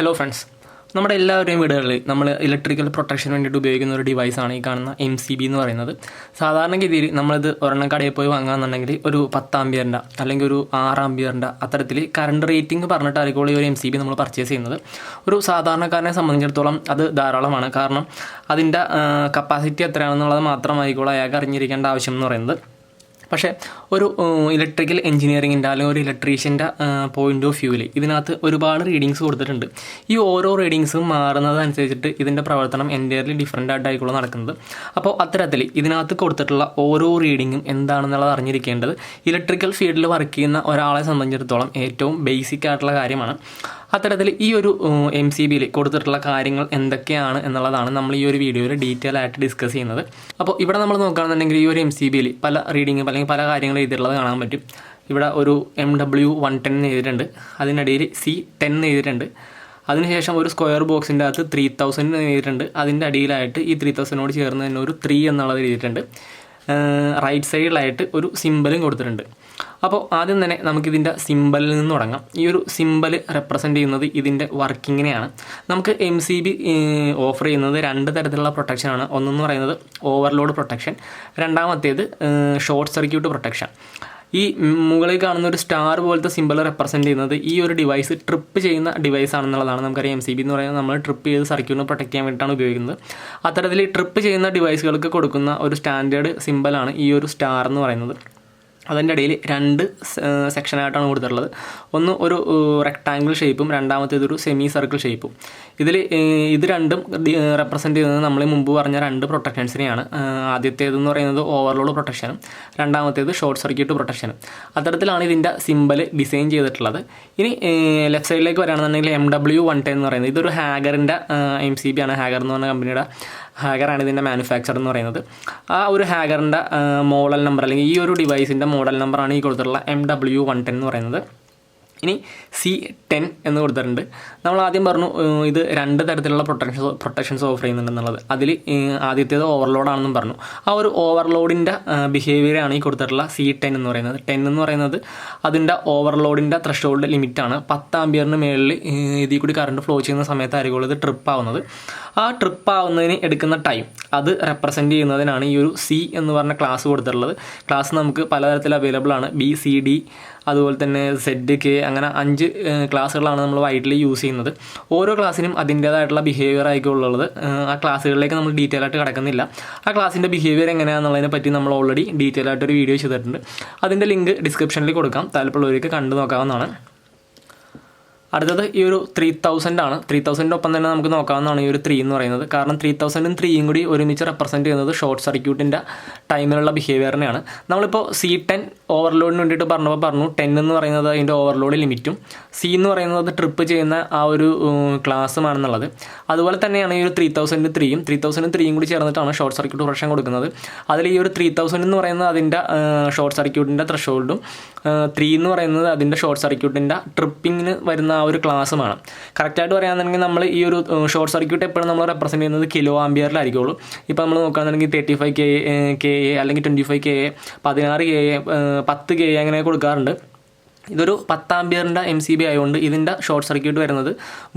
Hello friends നമ്മുടെ എല്ലാവരുടെയും വീടുകളിൽ നമ്മൾ ഇലക്ട്രിക്കൽ പ്രൊട്ടക്ഷന് വേണ്ടിയിട്ട് ഉപയോഗിക്കുന്ന ഒരു ഡിവൈസാണ് ഈ കാണുന്ന എം സി ബി എന്ന് പറയുന്നത്. സാധാരണഗതിയിൽ നമ്മളിത് ഒരെണ്ണം കടയിൽ പോയി വാങ്ങുകയാണെന്നുണ്ടെങ്കിൽ ഒരു പത്ത് ആംബിയറിന്റെ അല്ലെങ്കിൽ ഒരു ആറ് ആംബിയറിന്റെ അത്തരത്തിൽ കറണ്ട് റേറ്റിംഗ് പറഞ്ഞിട്ടായിരിക്കും ഈ ഒരു എം സി ബി നമ്മൾ പർച്ചേസ് ചെയ്യുന്നത്. ഒരു സാധാരണക്കാരനെ സംബന്ധിച്ചിടത്തോളം അത് ധാരാളമാണ്. കാരണം അതിന്റെ കപ്പാസിറ്റി എത്രയാണെന്നുള്ളത് മാത്രമായിരിക്കും അയാൾക്ക് അറിഞ്ഞിരിക്കേണ്ട ആവശ്യം എന്ന് പറയുന്നത്. പക്ഷേ ഒരു ഇലക്ട്രിക്കൽ എഞ്ചിനീയറിങ്ങിന്റെ അല്ലെങ്കിൽ ഒരു ഇലക്ട്രീഷ്യന്റെ പോയിന്റ് ഓഫ് വ്യൂവിൽ ഇതിനകത്ത് ഒരുപാട് റീഡിങ്സ് കൊടുത്തിട്ടുണ്ട്. ഈ ഓരോ റീഡിങ്സും മാറുന്നതനുസരിച്ചിട്ട് ഇതിന്റെ പ്രവർത്തനം എന്റയർലി ഡിഫറെന്റ് ആയിട്ടായിക്കോളും നടക്കുന്നത്. അപ്പോൾ അത്തരത്തിൽ ഇതിനകത്ത് കൊടുത്തിട്ടുള്ള ഓരോ റീഡിങ്ങും എന്താണെന്നുള്ളത് അറിഞ്ഞിരിക്കേണ്ടത് ഇലക്ട്രിക്കൽ ഫീൽഡിൽ വർക്ക് ചെയ്യുന്ന ഒരാളെ സംബന്ധിച്ചിടത്തോളം ഏറ്റവും ബേസിക് ആയിട്ടുള്ള കാര്യമാണ്. അത്തരത്തിൽ ഈ ഒരു എം സി ബിയിൽ കൊടുത്തിട്ടുള്ള കാര്യങ്ങൾ എന്തൊക്കെയാണ് എന്നുള്ളതാണ് നമ്മൾ ഈ ഒരു വീഡിയോയിൽ ഡീറ്റെയിൽ ആയിട്ട് ഡിസ്കസ് ചെയ്യുന്നത്. അപ്പോൾ ഇവിടെ നമ്മൾ നോക്കുകയാണെന്നുണ്ടെങ്കിൽ ഈ ഒരു എം സി ബിയിൽ പല റീഡിങ്ങും അല്ലെങ്കിൽ പല കാര്യങ്ങൾ എഴുതിയിട്ടുള്ളത് കാണാൻ പറ്റും. ഇവിടെ ഒരു എം ഡബ്ല്യു വൺ ടെൻ എഴുതിയിട്ടുണ്ട്. അതിനിടയിൽ സി ടെൻ എഴുതിയിട്ടുണ്ട്. അതിനുശേഷം ഒരു സ്ക്വയർ ബോക്സിന്റെ അകത്ത് ത്രീ തൗസൻഡ് എഴുതിയിട്ടുണ്ട്. അതിന്റെ അടിയിലായിട്ട് ഈ ത്രീ തൗസൻഡിനോട് ചേർന്ന് തന്നെ ഒരു ത്രീ എന്നുള്ളത് എഴുതിയിട്ടുണ്ട്. റൈറ്റ് സൈഡിലായിട്ട് ഒരു സിമ്പലും കൊടുത്തിട്ടുണ്ട്. അപ്പോൾ ആദ്യം തന്നെ നമുക്കിതിന്റെ സിമ്പലിൽ നിന്ന് തുടങ്ങാം. ഈ ഒരു സിമ്പൽ റെപ്രസെന്റ് ചെയ്യുന്നത് ഇതിന്റെ വർക്കിങ്ങിനെയാണ്. നമുക്ക് എം സി ബി ഓഫർ ചെയ്യുന്നത് രണ്ട് തരത്തിലുള്ള പ്രൊട്ടക്ഷനാണ് ഒന്നെന്ന് പറയുന്നത് ഓവർലോഡ് പ്രൊട്ടക്ഷൻ രണ്ടാമത്തേത് ഷോർട്ട് സർക്യൂട്ട് പ്രൊട്ടക്ഷൻ ഈ മുകളിൽ കാണുന്ന ഒരു സ്റ്റാർ പോലത്തെ സിമ്പിൾ റെപ്രസെന്റ് ചെയ്യുന്നത് ഈ ഒരു ഡിവൈസ് ട്രിപ്പ് ചെയ്യുന്ന ഡിവൈസ് ആണെന്നുള്ളതാണ് നമുക്കറിയാം. എം സി ബി എന്ന് പറയുന്നത് നമ്മൾ ട്രിപ്പ് ചെയ്ത് സർക്യൂട്ടിനെ പ്രൊട്ടക്ട് ചെയ്യാൻ വേണ്ടിയിട്ടാണ് ഉപയോഗിക്കുന്നത്. അത്തരത്തിൽ ട്രിപ്പ് ചെയ്യുന്ന ഡിവൈസുകൾക്ക് കൊടുക്കുന്ന ഒരു സ്റ്റാൻഡേർഡ് സിമ്പിളാണ് ഈ ഒരു സ്റ്റാർ എന്ന് പറയുന്നത്. അതിന്റെ ഇടയിൽ രണ്ട് സെക്ഷനായിട്ടാണ് കൊടുത്തിട്ടുള്ളത്. ഒന്ന് ഒരു റെക്ടാങ്കിൾ ഷേപ്പും രണ്ടാമത്തേത് ഒരു സെമി സർക്കിൾ ഷേപ്പും ഇതിൽ ഇത് രണ്ടും റെപ്രസെന്റ് ചെയ്യുന്നത് നമ്മൾ മുമ്പ് പറഞ്ഞ രണ്ട് പ്രൊട്ടക്ഷൻസിനെയാണ് ആദ്യത്തേതെന്ന് പറയുന്നത് ഓവർലോഡ് പ്രൊട്ടക്ഷനും രണ്ടാമത്തേത് ഷോർട്ട് സർക്യൂട്ട് പ്രൊട്ടക്ഷനും അത്തരത്തിലാണ് ഇതിന്റെ സിമ്പൽ ഡിസൈൻ ചെയ്തിട്ടുള്ളത്. ഇനി ലെഫ്റ്റ് സൈഡിലേക്ക് വരികയാണെന്നുണ്ടെങ്കിൽ എം ഡബ്ല്യു വൺ ടെൻ എന്ന് പറയുന്നത്. ഇതൊരു ഹാഗറിന്റെ എം സി ബി ആണ്. ഹാഗർ എന്ന് പറഞ്ഞ കമ്പനിയുടെ ഹാഗറാണ് ഇതിന്റെ മാനുഫാക്ചർ എന്ന് പറയുന്നത്. ആ ഒരു ഹാഗറിന്റെ മോഡൽ നമ്പർ അല്ലെങ്കിൽ ഈ ഒരു ഡിവൈസിന്റെ മോഡൽ നമ്പറാണ് ഈ കൊടുത്തിട്ടുള്ള എം ഡബ്ല്യു വൺ ടെൻ എന്ന് പറയുന്നത്. ഇനി സി ടെൻ എന്ന് കൊടുത്തിട്ടുണ്ട്. നമ്മൾ ആദ്യം പറഞ്ഞു ഇത് രണ്ട് തരത്തിലുള്ള പ്രൊട്ടക്ഷൻസ് പ്രൊട്ടക്ഷൻസ് ഓഫർ ചെയ്യുന്നുണ്ടെന്നുള്ളത്. അതിൽ ആദ്യത്തേത് ഓവർലോഡാണെന്നും പറഞ്ഞു. ആ ഒരു ഓവർലോഡിന്റെ ബിഹേവിയറാണ് ഈ കൊടുത്തിട്ടുള്ള സി ടെൻ എന്ന് പറയുന്നത്. ടെൻ എന്ന് പറയുന്നത് അതിന്റെ ഓവർലോഡിന്റെ ത്രഷോൾഡ് ലിമിറ്റാണ് പത്ത് ആംബിയറിന് മേളിൽ ഇതിൽ കൂടി കറണ്ട് ഫ്ലോ ചെയ്യുന്ന സമയത്തായിരിക്കും ഇത് ട്രിപ്പ് ആവുന്നത്. ആ ട്രിപ്പ് ആവുന്നതിന് എടുക്കുന്ന ടൈം അത് റെപ്രസെന്റ് ചെയ്യുന്നതിനാണ് ഈ ഒരു സി എന്ന് പറഞ്ഞ ക്ലാസ് കൊടുത്തിട്ടുള്ളത്. ക്ലാസ് നമുക്ക് പലതരത്തിൽ അവൈലബിൾ ആണ്. ബി സി ഡി അതുപോലെ തന്നെ സെഡ് കെ അങ്ങനെ അഞ്ച് ക്ലാസ്സുകളാണ് നമ്മൾ വൈറ്റിൽ യൂസ് ചെയ്യുന്നത്. ഓരോ ക്ലാസ്സിനും അതിന്റേതായിട്ടുള്ള ബിഹേവിയർ ആയിരിക്കും ഉള്ളത്. ആ ക്ലാസ്സുകളിലേക്ക് നമ്മൾ ഡീറ്റെയിൽ ആയിട്ട് കിടക്കുന്നില്ല. ആ ക്ലാസ്സിന്റെ ബിഹേവിയർ എങ്ങനെയാണെന്നുള്ളതിനെ പറ്റി നമ്മൾ ഓൾറെഡി ഡീറ്റെയിൽ ആയിട്ടൊരു വീഡിയോ ചെയ്തിട്ടുണ്ട്. അതിന്റെ ലിങ്ക് ഡിസ്ക്രിപ്ഷനിൽ കൊടുക്കാം. താല്പര്യമുള്ളവർക്ക് കണ്ടു നോക്കാവുന്നതാണ്. അടുത്തത് ഈ ഒരു ത്രീ തൗസൻഡ് ആണ്. ത്രീ തൗസൻഡിന്റെ ഒപ്പം തന്നെ നമുക്ക് നോക്കാവുന്നതാണ് ഈ ഒരു ത്രീ എന്ന് പറയുന്നത്. കാരണം ത്രീ തൗസൻഡും ത്രീയും കൂടി ഒരുമിച്ച് റെപ്രസെന്റ് ചെയ്യുന്നത് ഷോർട്ട് സർക്യൂട്ടിന്റെ ടൈമിലുള്ള ബിഹേവിയറിനെയാണ് നമ്മളിപ്പോൾ സി ടെൻ ഓവർലോഡിന് വേണ്ടിയിട്ട് പറഞ്ഞപ്പോൾ പറഞ്ഞു ടെൻ എന്ന് പറയുന്നത് അതിന്റെ ഓവർലോഡ് ലിമിറ്റും സി എന്ന് പറയുന്നത് ട്രിപ്പ് ചെയ്യുന്ന ആ ഒരു ക്ലാസ്സുമാണെന്നുള്ളത് അതുപോലെ തന്നെയാണ് ഈ ഒരു ത്രീ തൗസൻഡ് ത്രീയും ത്രീ തൗസൻഡ് ത്രീയും കൂടി ചേർന്നിട്ടാണ് ഷോർട്ട് സർക്യൂട്ട് പ്രഷൻ കൊടുക്കുന്നത്. അതിൽ ഈ ഒരു ത്രീ തൗസൻഡ് എന്ന് പറയുന്നത് അതിന്റെ ഷോർട്ട് സർക്യൂട്ടിന്റെ ത്രഷോൾഡും ത്രീ എന്ന് പറയുന്നത് അതിന്റെ ഷോർട്ട് സർക്യൂട്ടിന്റെ ട്രിപ്പിങ്ങിന് വരുന്ന ആ ഒരു ക്ലാസ്സുമാണ് കറക്റ്റായിട്ട് പറയുകയാണെന്നുണ്ടെങ്കിൽ നമ്മൾ ഈ ഒരു ഷോർട്ട് സർക്യൂട്ട് എപ്പോഴും നമ്മൾ റെപ്രസെന്റ് ചെയ്യുന്നത് കിലോ ആംബിയറിലായിരിക്കുള്ളൂ ഇപ്പോൾ നമ്മൾ നോക്കുകയാണെന്നുണ്ടെങ്കിൽ thirty five K K A അല്ലെങ്കിൽ ട്വന്റി ഫൈവ് കെ എ പതിനാറ് കെ എ പത്ത് കെ എ അങ്ങനെ കൊടുക്കാറുണ്ട്. ഇതൊരു പത്താംബിയറിന്റെ എം സി ബി ആയതുകൊണ്ട് ഇതിന്റെ ഷോർട്ട് സർക്യൂട്ട് വരുന്നത്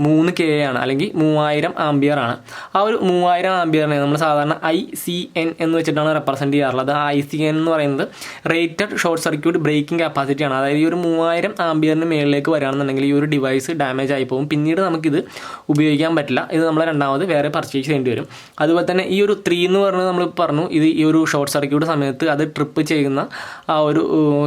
മൂന്ന് കെ ആണ് അല്ലെങ്കിൽ മൂവായിരം ആംബിയർ ആണ്. ആ ഒരു മൂവായിരം ആംബിയറിനെ നമ്മൾ സാധാരണ ഐ സി എൻ എന്ന് വെച്ചിട്ടാണ് റെപ്രസെന്റ് ചെയ്യാറുള്ളത്. ആ ഐ സി എൻ എന്ന് പറയുന്നത് rated short circuit breaking capacity ആണ്. അതായത് ഈ ഒരു മൂവായിരം ആംബിയറിന് മേളിലേക്ക് വരികയാണെന്നുണ്ടെങ്കിൽ ഈ ഒരു ഡിവൈസ് ഡാമേജ് ആയി പോകും. പിന്നീട് നമുക്കിത് ഉപയോഗിക്കാൻ പറ്റില്ല. ഇത് നമ്മൾ രണ്ടാമത് വേറെ പർച്ചേസ് ചെയ്യേണ്ടി വരും. അതുപോലെ തന്നെ ഈ ഒരു ത്രീ എന്ന് പറഞ്ഞത് നമ്മൾ പറഞ്ഞു ഇത് ഈ ഒരു ഷോർട്ട് സർക്യൂട്ട് സമയത്ത് അത് ട്രിപ്പ് ചെയ്യുന്ന ആ ഒരു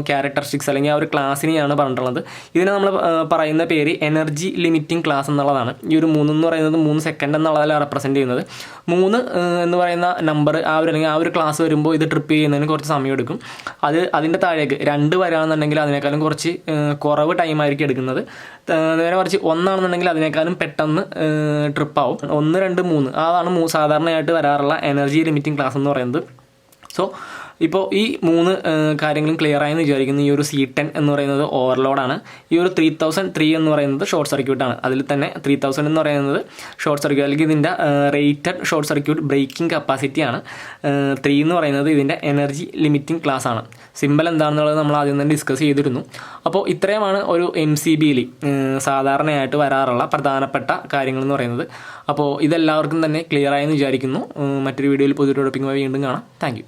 ക്യാരക്ടറിസ്റ്റിക്സ് അല്ലെങ്കിൽ ആ ഒരു ക്ലാസ്സിനെയാണ് പറഞ്ഞിട്ടുള്ളത്. ഇതിനെ നമ്മൾ പറയുന്ന പേര് എനർജി ലിമിറ്റിംഗ് ക്ലാസ് എന്നുള്ളതാണ്. ഈ ഒരു മൂന്ന് എന്ന് പറയുന്നത് മൂന്ന് സെക്കൻഡ് എന്നുള്ളതിലാണ് റെപ്രസെന്റ് ചെയ്യുന്നത്. മൂന്ന് എന്ന് പറയുന്ന നമ്പർ ആ ഒരു അല്ലെങ്കിൽ ആ ഒരു ക്ലാസ് വരുമ്പോൾ ഇത് ട്രിപ്പ് ചെയ്യുന്നതിന് കുറച്ച് സമയം എടുക്കും. അത് അതിന്റെ താഴേക്ക് രണ്ട് വരാണെന്നുണ്ടെങ്കിൽ അതിനേക്കാളും കുറച്ച് കുറവ് ടൈമായിരിക്കും എടുക്കുന്നത്. നേരെ കുറച്ച് ഒന്നാണെന്നുണ്ടെങ്കിൽ അതിനേക്കാളും പെട്ടെന്ന് ട്രിപ്പ് ആവും. ഒന്ന് രണ്ട് മൂന്ന്. അതാണ് സാധാരണയായിട്ട് വരാറുള്ള എനർജി ലിമിറ്റിംഗ് ക്ലാസ് എന്ന് പറയുന്നത്. സോ ഇപ്പോൾ ഈ മൂന്ന് കാര്യങ്ങളും ക്ലിയർ ആയെന്ന് വിചാരിക്കുന്നു. ഈ ഒരു സി ടെൻ എന്ന് പറയുന്നത് ഓവർലോഡാണ് ഈ ഒരു ത്രീ തൗസൻഡ് ത്രീ എന്ന് പറയുന്നത് ഷോർട്ട് സർക്യൂട്ടാണ് അതിൽ തന്നെ ത്രീ തൗസൻഡ് എന്ന് പറയുന്നത് ഷോർട്ട് സർക്യൂട്ട് അല്ലെങ്കിൽ ഇതിന്റെ റേറ്റഡ് ഷോർട്ട് സർക്യൂട്ട് ബ്രേക്കിംഗ് കപ്പാസിറ്റിയാണ് ത്രീ എന്ന് പറയുന്നത് ഇതിന്റെ എനർജി ലിമിറ്റിംഗ് ക്ലാസ് ആണ്. സിമ്പിൾ എന്താണെന്നുള്ളത് നമ്മൾ ആദ്യം തന്നെ ഡിസ്കസ് ചെയ്തിരുന്നു. അപ്പോൾ ഇത്രയുമാണ് ഒരു എം സി ബിയിൽ സാധാരണയായിട്ട് വരാറുള്ള പ്രധാനപ്പെട്ട കാര്യങ്ങൾ എന്ന് പറയുന്നത്. അപ്പോൾ ഇതെല്ലാവർക്കും തന്നെ ക്ലിയർ ആയെന്ന് വിചാരിക്കുന്നു. മറ്റൊരു വീഡിയോയിൽ പുതിയൊരു ടോപ്പിക്കുമായി വീണ്ടും കാണാം. താങ്ക്